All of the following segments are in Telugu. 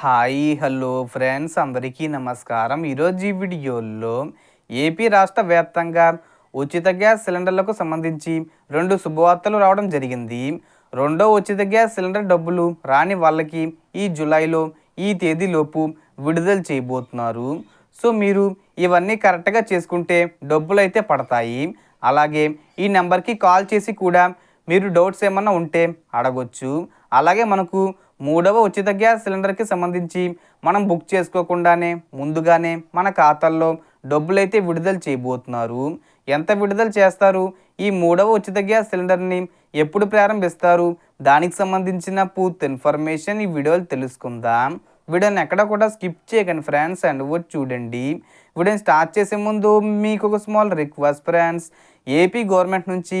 హాయ్ హలో ఫ్రెండ్స్ అందరికీ నమస్కారం. ఈరోజు ఈ వీడియోలో ఏపీ రాష్ట్ర వ్యాప్తంగా ఉచిత గ్యాస్ సిలిండర్లకు సంబంధించి రెండు శుభవార్తలు రావడం జరిగింది. రెండో ఉచిత గ్యాస్ సిలిండర్ డబ్బులు రాని వాళ్ళకి ఈ జూలైలో ఈ తేదీలోపు విడుదల చేయబోతున్నారు. సో మీరు ఇవన్నీ కరెక్ట్గా చేసుకుంటే డబ్బులు అయితే పడతాయి. అలాగే ఈ నెంబర్కి కాల్ చేసి కూడా మీరు డౌట్స్ ఏమన్నా ఉంటే అడగొచ్చు. అలాగే మనకు మూడవ ఉచిత గ్యాస్ సిలిండర్కి సంబంధించి మనం బుక్ చేసుకోకుండానే ముందుగానే మన ఖాతాల్లో డబ్బులైతే విడుదల చేయబోతున్నారు. ఎంత విడుదల చేస్తారు? ఈ మూడవ ఉచిత గ్యాస్ సిలిండర్ని ఎప్పుడు ప్రారంభిస్తారు? దానికి సంబంధించిన పూర్తి ఇన్ఫర్మేషన్ ఈ వీడియోలు తెలుసుకుందాం. వీడియోని ఎక్కడ కూడా స్కిప్ చేయకండి ఫ్రెండ్స్ అండ్ వచ్చి చూడండి. వీడియోని స్టార్ట్ చేసే ముందు మీకు ఒక small request friends. AP government నుంచి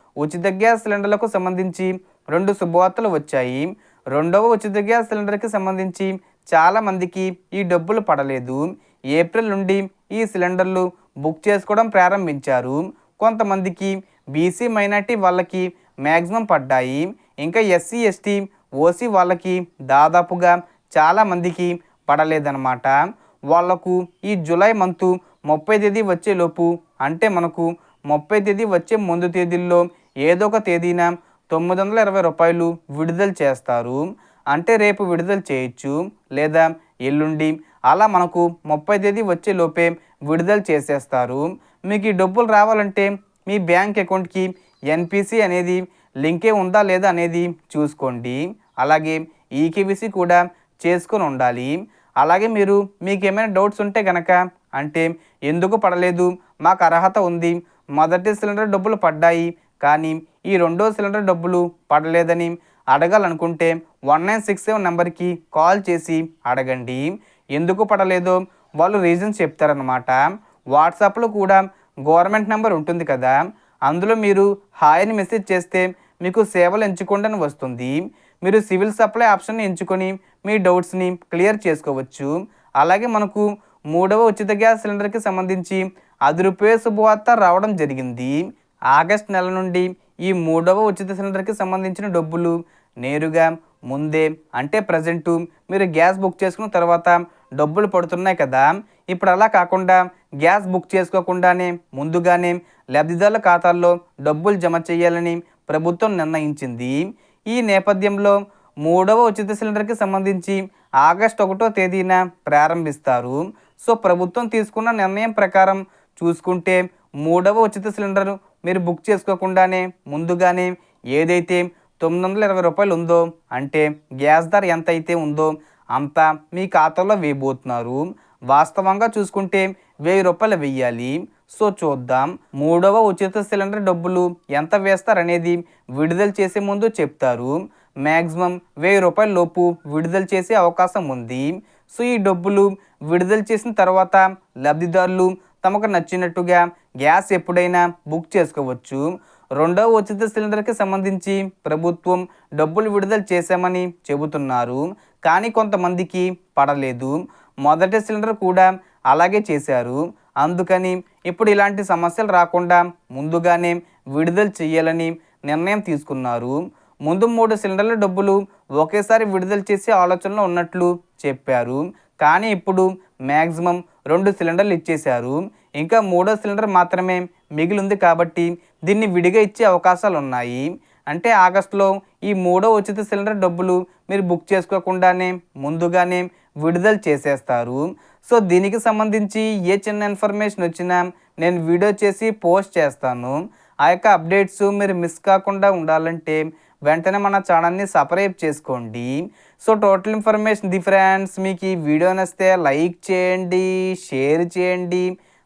ఉచిత గ్యాస్ సిలిండర్లకు సంబంధించి రెండు శుభవార్తలు వచ్చాయి. రెండవ ఉచిత గ్యాస్ సిలిండర్కి సంబంధించి చాలామందికి ఈ డబ్బులు పడలేదు. ఏప్రిల్ నుండి ఈ సిలిండర్లు బుక్ చేసుకోవడం ప్రారంభించారు. కొంతమందికి బీసీ మైనార్టీ వాళ్ళకి మ్యాక్సిమం పడ్డాయి. ఇంకా ఎస్సీ ఎస్టీ ఓసీ వాళ్ళకి దాదాపుగా చాలామందికి పడలేదన్నమాట. వాళ్ళకు ఈ జూలై మంతు ముప్పై తేదీ వచ్చేలోపు అంటే మనకు ముప్పై తేదీ వచ్చే ముందు తేదీల్లో ఏదో ఒక తేదీన తొమ్మిది వందల ఇరవై రూపాయలు విడుదల చేస్తారు. అంటే రేపు విడుదల చేయొచ్చు. లేదా ఎల్లుండి అలా మనకు ముప్పై తేదీ వచ్చే లోపే విడుదల చేసేస్తారు. మీకు ఈ డబ్బులు రావాలంటే మీ బ్యాంక్ అకౌంట్కి ఎన్పిసి అనేది లింకే ఉందా లేదా అనేది చూసుకోండి. అలాగే ఈకేవిసి కూడా చేసుకొని ఉండాలి. అలాగే మీరు మీకు ఏమైనా డౌట్స్ ఉంటే కనుక అంటే ఎందుకు పడలేదు మాకు అర్హత ఉంది మొదటి సిలిండర్ డబ్బులు పడ్డాయి కానీ ఈ రెండో సిలిండర్ డబ్బులు పడలేదని అడగాలనుకుంటే వన్ నైన్ సిక్స్ సెవెన్ నెంబర్కి కాల్ చేసి అడగండి. ఎందుకు పడలేదో వాళ్ళు రీజన్స్ చెప్తారనమాట వాట్సాప్లో కూడా గవర్నమెంట్ నెంబర్ ఉంటుంది కదా. అందులో మీరు హాయ్ అని మెసేజ్ చేస్తే మీకు సేవలు ఎంచుకోండి అని వస్తుంది. మీరు సివిల్ సప్లై ఆప్షన్ ఎంచుకొని మీ డౌట్స్ని క్లియర్ చేసుకోవచ్చు. అలాగే మనకు మూడవ ఉచిత గ్యాస్ సిలిండర్కి సంబంధించి అది రూపాయ శుభవార్త రావడం జరిగింది. ఆగస్ట్ నెల నుండి ఈ మూడవ ఉచిత సిలిండర్కి సంబంధించిన డబ్బులు నేరుగా ముందే అంటే ప్రజెంటు మీరు గ్యాస్ బుక్ చేసుకున్న తర్వాత డబ్బులు పడుతున్నాయి కదా. ఇప్పుడు అలా కాకుండా గ్యాస్ బుక్ చేసుకోకుండానే ముందుగానే లబ్ధిదారుల ఖాతాల్లో డబ్బులు జమ చేయాలని ప్రభుత్వం నిర్ణయించింది. ఈ నేపథ్యంలో మూడవ ఉచిత సిలిండర్కి సంబంధించి ఆగస్ట్ ఒకటో తేదీన ప్రారంభిస్తారు. సో ప్రభుత్వం తీసుకున్న నిర్ణయం ప్రకారం చూసుకుంటే మూడవ ఉచిత సిలిండర్ మీరు బుక్ చేసుకోకుండానే ముందుగానే ఏదైతే తొమ్మిది వందల ఇరవై రూపాయలు ఉందో అంటే గ్యాస్ ధర ఎంత అయితే ఉందో అంత మీ ఖాతాలో వేయబోతున్నారు. వాస్తవంగా చూసుకుంటే వెయ్యి రూపాయలు వెయ్యాలి. సో చూద్దాం. మూడవ ఉచిత సిలిండర్ డబ్బులు ఎంత వేస్తారనేది విడుదల చేసే ముందు చెప్తారు. మ్యాక్సిమం వెయ్యి రూపాయల లోపు విడుదల చేసే అవకాశం ఉంది. సో ఈ డబ్బులు విడుదల చేసిన తర్వాత లబ్ధిదారులు తమకు నచ్చినట్టుగా గ్యాస్ ఎప్పుడైనా బుక్ చేసుకోవచ్చు. రెండవ ఉచిత సిలిండర్కి సంబంధించి ప్రభుత్వం డబ్బులు విడుదల చేశామని చెబుతున్నారు. కానీ కొంతమందికి పడలేదు. మొదటి సిలిండర్ కూడా అలాగే చేశారు. అందుకని ఇప్పుడు ఇలాంటి సమస్యలు రాకుండా ముందుగానే విడుదల చేయాలని నిర్ణయం తీసుకున్నారు. ముందు మూడు సిలిండర్ల డబ్బులు ఒకేసారి విడుదల చేసే ఆలోచనలో ఉన్నట్లు చెప్పారు. కానీ ఇప్పుడు మ్యాక్సిమం రెండు సిలిండర్లు ఇచ్చేశారు. ఇంకా మూడో సిలిండర్ మాత్రమే మిగిలింది కాబట్టి దీన్ని విడిగా ఇచ్చే అవకాశాలు ఉన్నాయి అంటే ఆగస్టులో ఈ మూడో ఉచిత సిలిండర్ డబ్బులు మీరు బుక్ చేసుకోకుండానే ముందుగానే విడుదల చేసేస్తారు. సో దీనికి సంబంధించి ఏ చిన్న ఇన్ఫర్మేషన్ వచ్చినా నేను వీడియో చేసి పోస్ట్ చేస్తాను. ఆ యొక్క అప్డేట్స్ మీరు మిస్ కాకుండా ఉండాలంటే వెంటనే మన ఛానల్ని సబ్స్క్రైబ్ చేసుకోండి. So total information the friends మీకు ఈ వీడియో నచ్చితే లైక్ చేయండి షేర్ చేయండి.